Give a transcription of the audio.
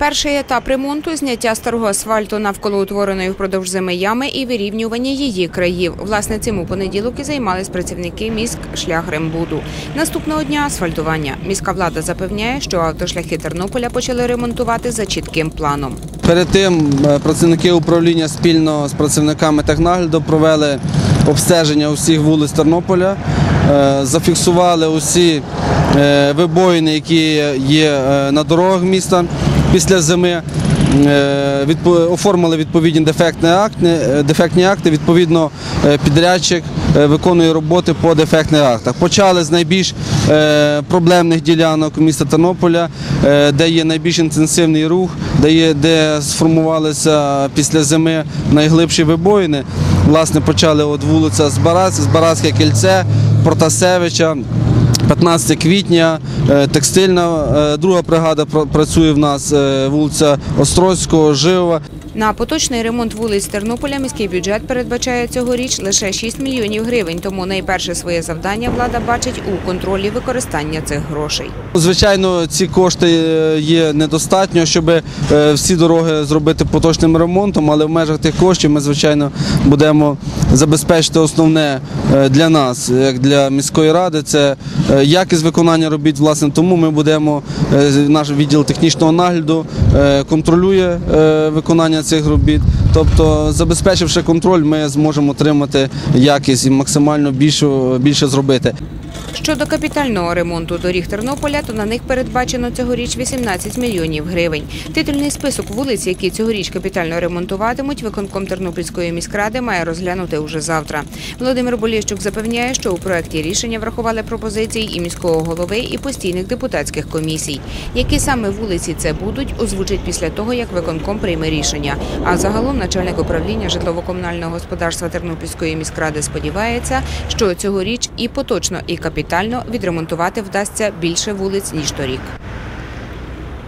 Перший етап ремонту зняття старого асфальту навколо утвореної впродовж зими ями і вирівнювання її країв. Власне, цим у понеділок і займались працівники міськ шляхрембуду. Наступного дня асфальтування. Міська влада запевняє, що автошляхи Тернополя почали ремонтувати за чітким планом. Перед тим е, працівники управління спільно з працівниками технагляду провели обстеження усіх вулиць Тернополя, е, зафіксували усі вибоїни, які є е, на дорогах міста після зими. Е, Оформили відповідні дефектні акти, е. Відповідно, е, підрядчик е, виконує роботи по дефектних актах. Почали з найбільш е, проблемних ділянок міста Тернополя, е, де є найбільш інтенсивний рух, де сформувалися після зими найглибші вибоїни. Власне, почали от вулиця Збарац, Збаразьке кільце, Протасевича. 15 квітня, е, текстильна, е, друга бригада пр- працює в нас е, вулиця Острозького, Жива. На поточний ремонт вулиць Тернополя міський бюджет передбачає цьогоріч лише 6 мільйонів гривень. Тому найперше своє завдання влада бачить у контролі використання цих грошей. Звичайно, ці кошти є недостатньо, щоб всі дороги зробити поточним ремонтом, але в межах тих коштів ми, звичайно, будемо забезпечити основне для нас, як для міської ради, це е, якість виконання робіт. Власне, тому ми будемо, е, наш відділ технічного нагляду е, контролює е, виконання цих робіт. Тобто, забезпечивши контроль, ми зможемо отримати якість і максимально більшу, більше зробити. Щодо капітального ремонту доріг Тернополя, то на них передбачено цьогоріч 18 мільйонів гривень. Титульний список вулиць, які цьогоріч капітально ремонтуватимуть, виконком Тернопільської міськради має розглянути уже завтра. Володимир Боліщук запевняє, що у проекті рішення врахували пропозиції і міського голови, і постійних депутатських комісій. Які саме вулиці це будуть, озвучить після того, як виконком прийме рішення. А загалом начальник управління житлово-комунального господарства Тернопільської міськради сподівається, що цьогоріч і поточно, і капітально відремонтувати вдасться більше вулиць ніж торік.